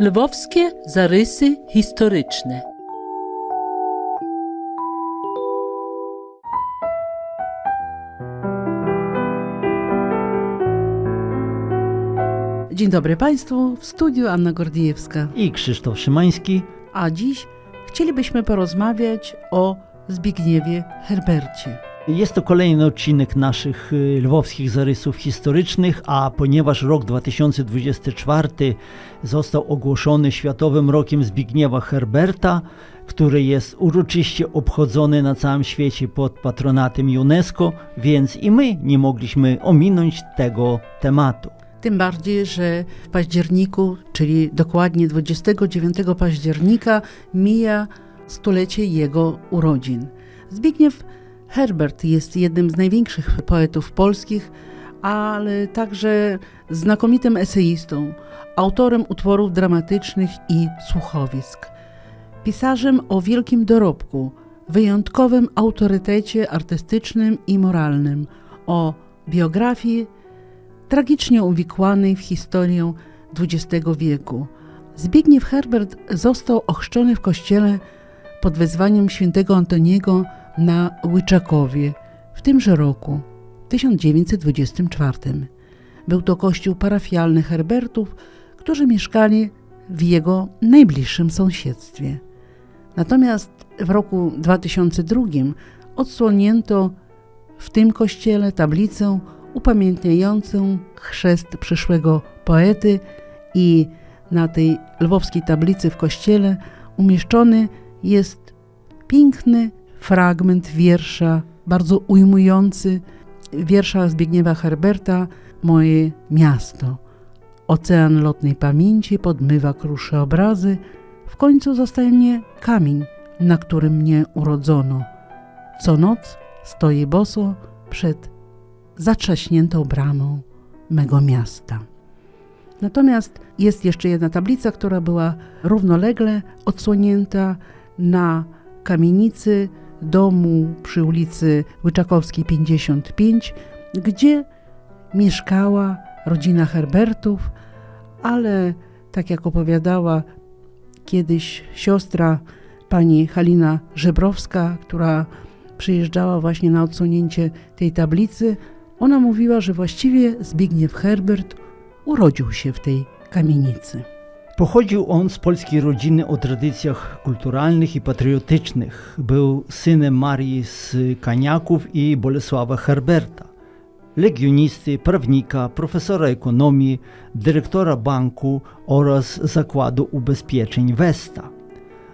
Lwowskie zarysy historyczne. Dzień dobry Państwu, w studiu Anna Gordijewska. i Krzysztof Szymański. A dziś chcielibyśmy porozmawiać o Zbigniewie Herbercie. Jest to kolejny odcinek naszych y, lwowskich zarysów historycznych, a ponieważ rok 2024 został ogłoszony Światowym Rokiem Zbigniewa Herberta, który jest uroczyście obchodzony na całym świecie pod patronatem UNESCO, więc i my nie mogliśmy ominąć tego tematu. Tym bardziej, że w październiku, czyli dokładnie 29 października, mija stulecie jego urodzin. Zbigniew Herbert jest jednym z największych poetów polskich, ale także znakomitym eseistą, autorem utworów dramatycznych i słuchowisk. Pisarzem o wielkim dorobku, wyjątkowym autorytecie artystycznym i moralnym, o biografii tragicznie uwikłanej w historię XX wieku. Zbigniew Herbert został ochrzczony w kościele pod wezwaniem świętego Antoniego na Łyczakowie w tymże roku, 1924. Był to kościół parafialny Herbertów, którzy mieszkali w jego najbliższym sąsiedztwie. Natomiast w roku 2002 odsłonięto w tym kościele tablicę upamiętniającą chrzest przyszłego poety i na tej lwowskiej tablicy w kościele umieszczony jest piękny fragment wiersza, bardzo ujmujący wiersza Zbigniewa Herberta Moje miasto. Ocean lotnej pamięci podmywa krusze obrazy, w końcu zostaje mnie kamień, na którym mnie urodzono. Co noc stoję boso przed zatrzaśniętą bramą mego miasta. Natomiast jest jeszcze jedna tablica, która była równolegle odsłonięta na kamienicy domu przy ulicy Łyczakowskiej 55, gdzie mieszkała rodzina Herbertów, ale tak jak opowiadała kiedyś siostra pani Halina Żebrowska, która przyjeżdżała właśnie na odsunięcie tej tablicy, ona mówiła, że właściwie Zbigniew Herbert urodził się w tej kamienicy. Pochodził on z polskiej rodziny o tradycjach kulturalnych i patriotycznych. Był synem Marii z Kaniaków i Bolesława Herberta, legionisty, prawnika, profesora ekonomii, dyrektora banku oraz zakładu ubezpieczeń Westa.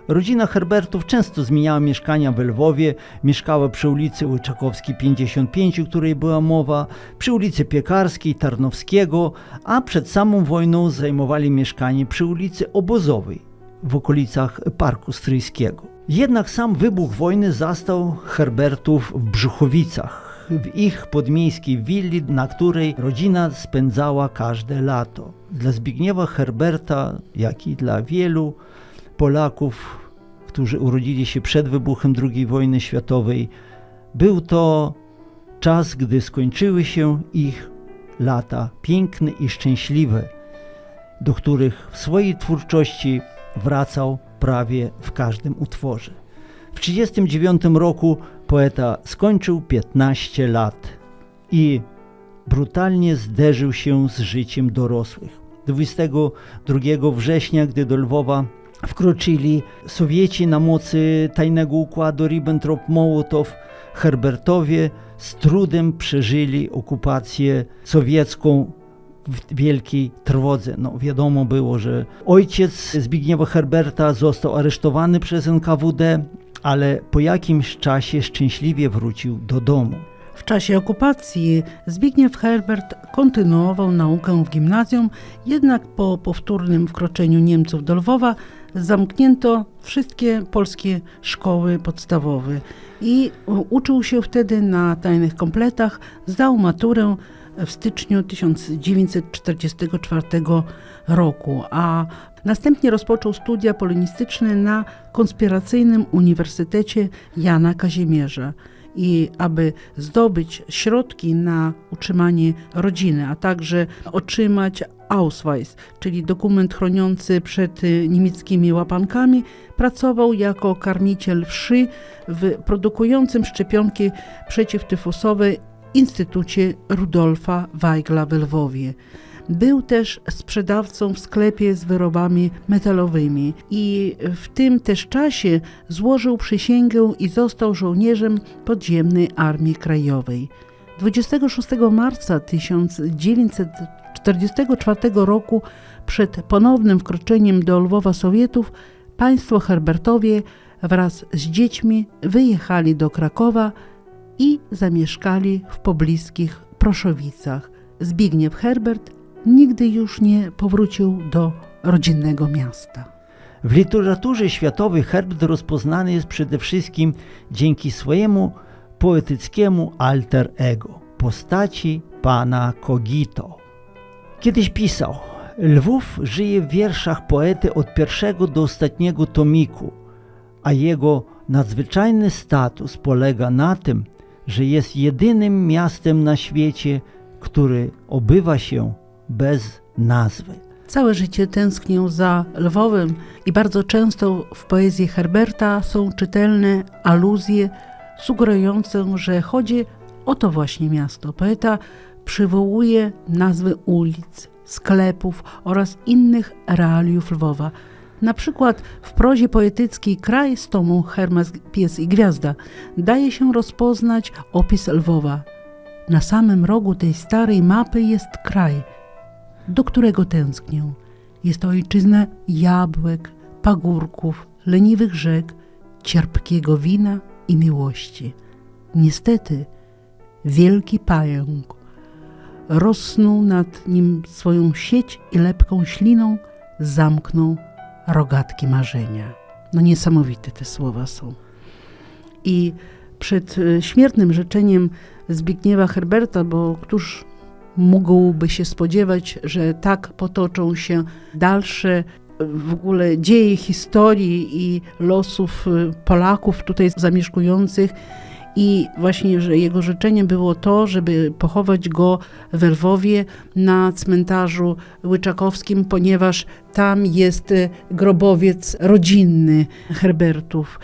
Rodzina Herbertów często zmieniała mieszkania w Lwowie, mieszkała przy ulicy Łyczakowskiej 55, o której była mowa, przy ulicy Piekarskiej, Tarnowskiego, a przed samą wojną zajmowali mieszkanie przy ulicy Obozowej w okolicach Parku Stryjskiego. Jednak sam wybuch wojny zastał Herbertów w Brzuchowicach, w ich podmiejskiej willi, na której rodzina spędzała każde lato. Dla Zbigniewa Herberta, jak i dla wielu Polaków, którzy urodzili się przed wybuchem II wojny światowej, był to czas, gdy skończyły się ich lata piękne i szczęśliwe, do których w swojej twórczości wracał prawie w każdym utworze. W 1939 roku poeta skończył 15 lat i brutalnie zderzył się z życiem dorosłych. 22 września, gdy do Lwowa wkroczyli Sowieci na mocy tajnego układu Ribbentrop-Mołotow, Herbertowie z trudem przeżyli okupację sowiecką w wielkiej trwodze. No, wiadomo było, że ojciec Zbigniewa Herberta został aresztowany przez NKWD, ale po jakimś czasie szczęśliwie wrócił do domu. W czasie okupacji Zbigniew Herbert kontynuował naukę w gimnazjum, jednak po powtórnym wkroczeniu Niemców do Lwowa zamknięto wszystkie polskie szkoły podstawowe i uczył się wtedy na tajnych kompletach, zdał maturę w styczniu 1944 roku, a następnie rozpoczął studia polonistyczne na konspiracyjnym Uniwersytecie Jana Kazimierza. i aby zdobyć środki na utrzymanie rodziny, a także otrzymać Ausweis, czyli dokument chroniący przed y, niemieckimi łapankami, pracował jako karmiciel wszy w produkującym szczepionki przeciwtyfusowe Instytucie Rudolfa Weigla w Lwowie. Był też sprzedawcą w sklepie z wyrobami metalowymi i w tym też czasie złożył przysięgę i został żołnierzem podziemnej Armii Krajowej. 26 marca 1944 roku, przed ponownym wkroczeniem do Lwowa Sowietów, państwo Herbertowie wraz z dziećmi wyjechali do Krakowa i zamieszkali w pobliskich Proszowicach. Zbigniew Herbert nigdy już nie powrócił do rodzinnego miasta. W literaturze światowej Herbert rozpoznany jest przede wszystkim dzięki swojemu poetyckiemu alter ego, postaci pana Kogito. Kiedyś pisał, Lwów żyje w wierszach poety od pierwszego do ostatniego tomiku, a jego nadzwyczajny status polega na tym, że jest jedynym miastem na świecie, który obywa się bez nazwy. Całe życie tęsknił za Lwowem i bardzo często w poezji Herberta są czytelne aluzje sugerujące, że chodzi o to właśnie miasto. Poeta przywołuje nazwy ulic, sklepów oraz innych realiów Lwowa. Na przykład w prozie poetyckiej Kraj z tomu Hermes, Pies i Gwiazda daje się rozpoznać opis Lwowa. Na samym rogu tej starej mapy jest kraj, do którego tęsknię. Jest to ojczyzna jabłek, pagórków, leniwych rzek, cierpkiego wina i miłości. Niestety, wielki pająk rozsnuł nad nim swoją sieć i lepką śliną zamknął rogatki marzenia. No niesamowite te słowa są. I przed e, śmiertnym życzeniem Zbigniewa Herberta, bo któż mógłby się spodziewać, że tak potoczą się dalsze e, w ogóle dzieje historii i losów e, Polaków tutaj zamieszkujących i właśnie, że jego życzeniem było to, żeby pochować go w Lwowie na cmentarzu łyczakowskim, ponieważ tam jest e, grobowiec rodzinny Herbertów.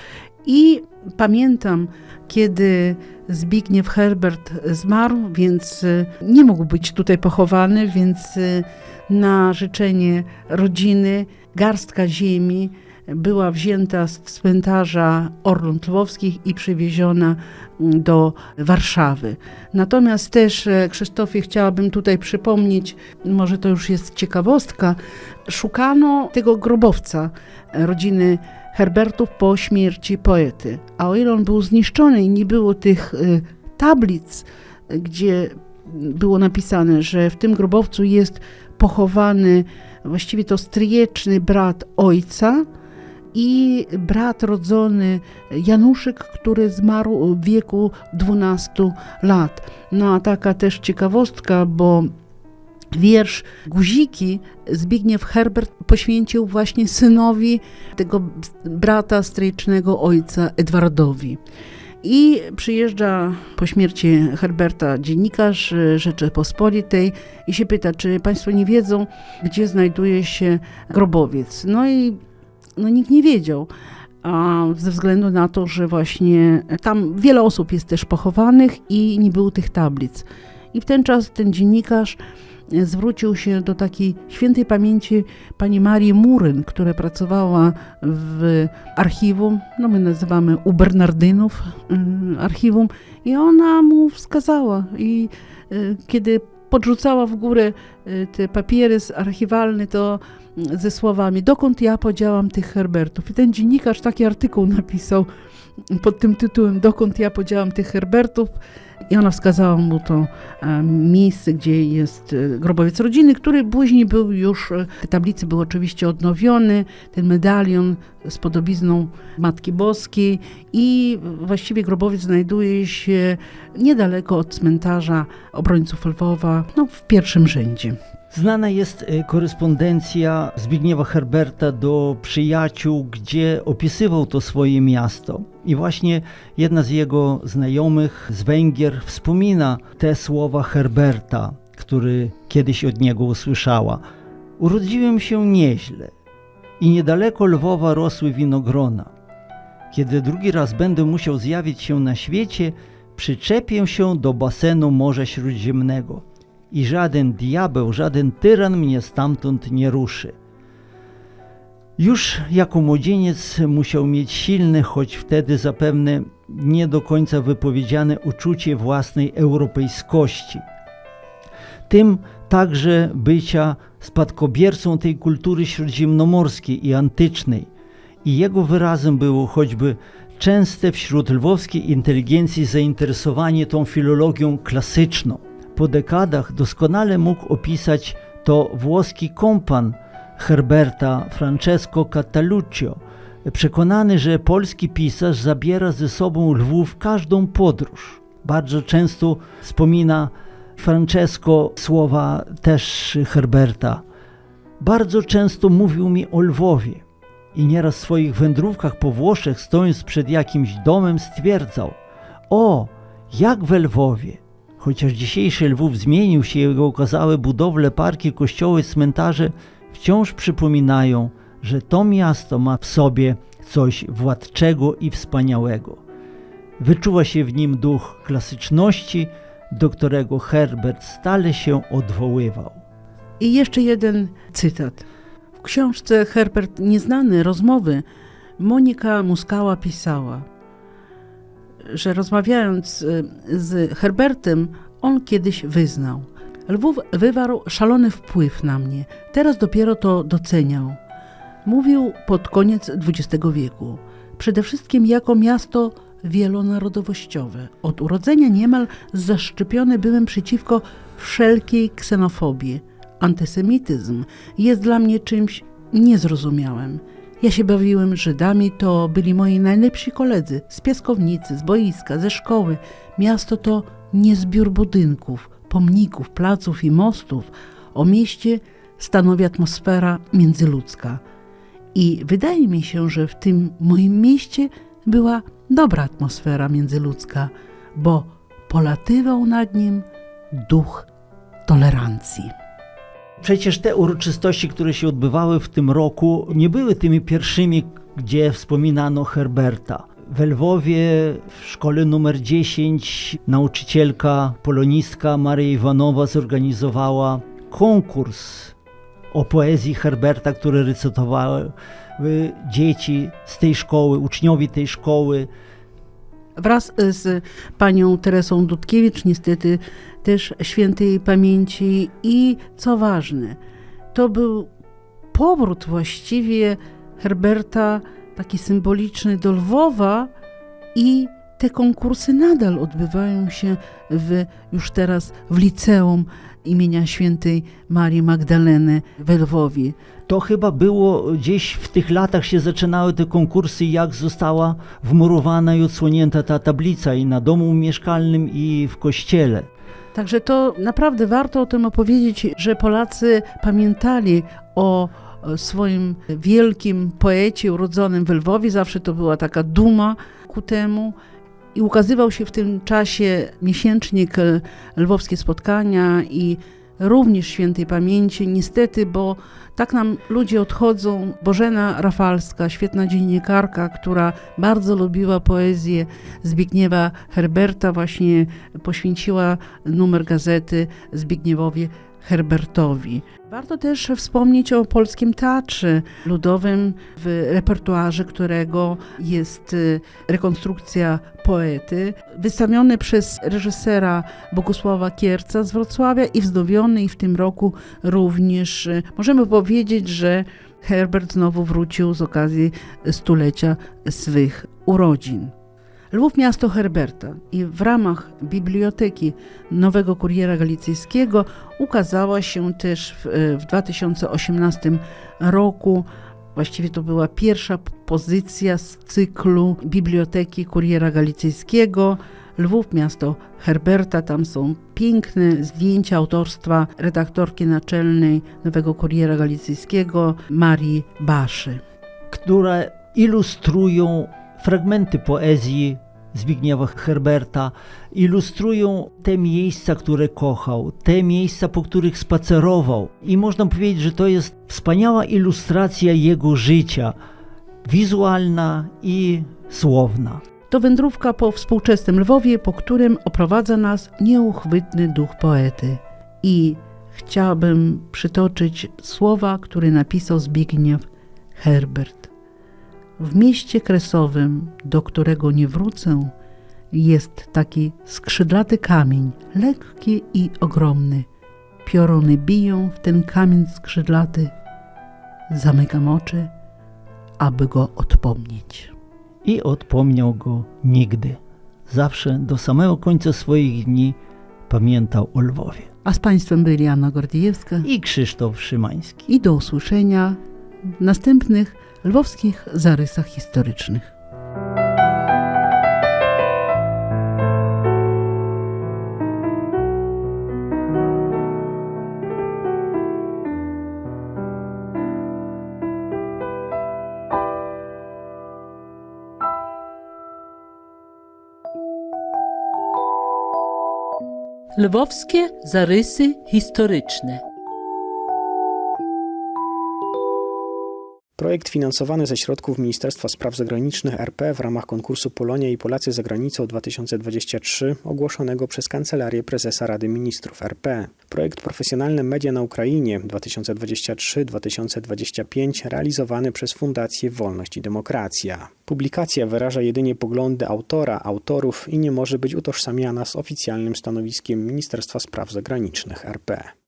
I pamiętam, kiedy Zbigniew Herbert zmarł, więc e, nie mógł być tutaj pochowany, więc e, na życzenie rodziny garstka ziemi była wzięta z cmentarza Orląt Lwowskich i przywieziona mm, do Warszawy. Natomiast też, e, Krzysztofie, chciałabym tutaj przypomnieć, może to już jest ciekawostka, szukano tego grobowca e, rodziny Herbertów po śmierci poety. A o ile on był zniszczony i nie było tych y, tablic, gdzie było napisane, że w tym grobowcu jest pochowany właściwie to stryjeczny brat ojca i brat rodzony Januszek, który zmarł w wieku 12 lat. No a taka też ciekawostka, bo wiersz Guziki Zbigniew Herbert poświęcił właśnie synowi tego brata stryjecznego ojca Edwardowi. I przyjeżdża po śmierci Herberta dziennikarz Rzeczypospolitej i się pyta, czy Państwo nie wiedzą, gdzie znajduje się grobowiec. No i no, nikt nie wiedział. A ze względu na to, że właśnie tam wiele osób jest też pochowanych i nie było tych tablic. I w ten czas ten dziennikarz zwrócił się do takiej świętej pamięci pani Marii Muryn, która pracowała w archiwum, no my nazywamy u Bernardynów y, archiwum i ona mu wskazała i y, kiedy podrzucała w górę te papiery archiwalne, to ze słowami, dokąd ja podziałam tych Herbertów. I ten dziennikarz taki artykuł napisał pod tym tytułem, dokąd ja podziałam tych Herbertów. I ona wskazała mu to e, miejsce, gdzie jest e, grobowiec rodziny, który później był już, e, te tablice były oczywiście odnowione, ten medalion z podobizną Matki Boskiej i właściwie grobowiec znajduje się niedaleko od cmentarza obrońców Lwowa, no w pierwszym rzędzie. Znana jest korespondencja Zbigniewa Herberta do przyjaciół, gdzie opisywał to swoje miasto. I właśnie jedna z jego znajomych z Węgier wspomina te słowa Herberta, który kiedyś od niego usłyszała. Urodziłem się nieźle i niedaleko Lwowa rosły winogrona. Kiedy drugi raz będę musiał zjawić się na świecie, przyczepię się do basenu Morza Śródziemnego i żaden diabeł, żaden tyran mnie stamtąd nie ruszy. Już jako młodzieniec musiał mieć silne, choć wtedy zapewne nie do końca wypowiedziane uczucie własnej europejskości. Tym także bycia spadkobiercą tej kultury śródziemnomorskiej i antycznej. I jego wyrazem było choćby częste wśród lwowskiej inteligencji zainteresowanie tą filologią klasyczną. Po dekadach doskonale mógł opisać to włoski kompan Herberta Francesco Cataluccio, przekonany, że polski pisarz zabiera ze sobą Lwów każdą podróż. Bardzo często wspomina Francesco słowa też Herberta. Bardzo często mówił mi o Lwowie i nieraz w swoich wędrówkach po Włoszech, stojąc przed jakimś domem, stwierdzał: O, jak we Lwowie! Chociaż dzisiejszy Lwów zmienił się, jego okazałe budowle, parki, kościoły, cmentarze wciąż przypominają, że to miasto ma w sobie coś władczego i wspaniałego. Wyczuwa się w nim duch klasyczności, do którego Herbert stale się odwoływał. I jeszcze jeden cytat. W książce Herbert Nieznany rozmowy Monika Muskała pisała, że rozmawiając y, z Herbertem, on kiedyś wyznał. Lwów wywarł szalony wpływ na mnie. Teraz dopiero to doceniał. Mówił pod koniec XX wieku. Przede wszystkim jako miasto wielonarodowościowe. Od urodzenia niemal zaszczepiony byłem przeciwko wszelkiej ksenofobii. Antysemityzm jest dla mnie czymś niezrozumiałym. Ja się bawiłem Żydami, to byli moi najlepsi koledzy z piaskownicy, z boiska, ze szkoły. Miasto to nie zbiór budynków, pomników, placów i mostów. O mieście stanowi atmosfera międzyludzka. I wydaje mi się, że w tym moim mieście była dobra atmosfera międzyludzka, bo polatywał nad nim duch tolerancji. Przecież te uroczystości, które się odbywały w tym roku, nie były tymi pierwszymi, gdzie wspominano Herberta. We Lwowie w szkole numer 10 nauczycielka polonistka Maria Iwanowa zorganizowała konkurs o poezji Herberta, który recytowały dzieci z tej szkoły, uczniowie tej szkoły. Wraz z panią Teresą Dudkiewicz, niestety też świętej pamięci i co ważne, to był powrót właściwie Herberta taki symboliczny do Lwowa i te konkursy nadal odbywają się w, już teraz w liceum imienia świętej Marii Magdaleny we Lwowie. To chyba było gdzieś w tych latach się zaczynały te konkursy, jak została wmurowana i odsłonięta ta tablica i na domu mieszkalnym i w kościele. Także to naprawdę warto o tym opowiedzieć, że Polacy pamiętali o swoim wielkim poecie urodzonym w Lwowie. Zawsze to była taka duma ku temu. I ukazywał się w tym czasie miesięcznik Lwowskie Spotkania i również świętej pamięci. Niestety, bo tak nam ludzie odchodzą. Bożena Rafalska, świetna dziennikarka, która bardzo lubiła poezję Zbigniewa Herberta, właśnie poświęciła numer gazety Zbigniewowi Herbertowi. Warto też wspomnieć o polskim teatrze ludowym, w repertuarze którego jest y, rekonstrukcja poety, wystawiony przez reżysera Bogusława Kierca z Wrocławia i wznowiony i w tym roku również y, możemy powiedzieć, że Herbert znowu wrócił z okazji stulecia swych urodzin. Lwów miasto Herberta i w ramach biblioteki Nowego Kuriera Galicyjskiego ukazała się też w, w 2018 roku. Właściwie to była pierwsza pozycja z cyklu Biblioteki Kuriera Galicyjskiego. Lwów, miasto Herberta, tam są piękne zdjęcia autorstwa redaktorki naczelnej Nowego Kuriera Galicyjskiego Marii Baszy. które ilustrują fragmenty poezji Zbigniewa Herberta ilustrują te miejsca, które kochał, te miejsca, po których spacerował. I można powiedzieć, że to jest wspaniała ilustracja jego życia, wizualna i słowna. To wędrówka po współczesnym Lwowie, po którym oprowadza nas nieuchwytny duch poety. I chciałabym przytoczyć słowa, które napisał Zbigniew Herbert. W mieście kresowym, do którego nie wrócę, jest taki skrzydlaty kamień, lekki i ogromny. Piorony biją w ten kamień skrzydlaty. Zamykam oczy, aby go odpomnieć. I odpomniał go nigdy. Zawsze do samego końca swoich dni pamiętał o Lwowie. A z Państwem byli Anna Gordiejewska I Krzysztof Szymański. i do usłyszenia w następnych lwowskich zarysach historycznych. Lwowskie zarysy historyczne. Projekt finansowany ze środków Ministerstwa Spraw Zagranicznych RP w ramach konkursu Polonia i Polacy za granicą 2023 ogłoszonego przez Kancelarię Prezesa Rady Ministrów RP. Projekt Profesjonalne Media na Ukrainie 2023-2025 realizowany przez Fundację Wolność i Demokracja. Publikacja wyraża jedynie poglądy autora, autorów i nie może być utożsamiana z oficjalnym stanowiskiem Ministerstwa Spraw Zagranicznych RP.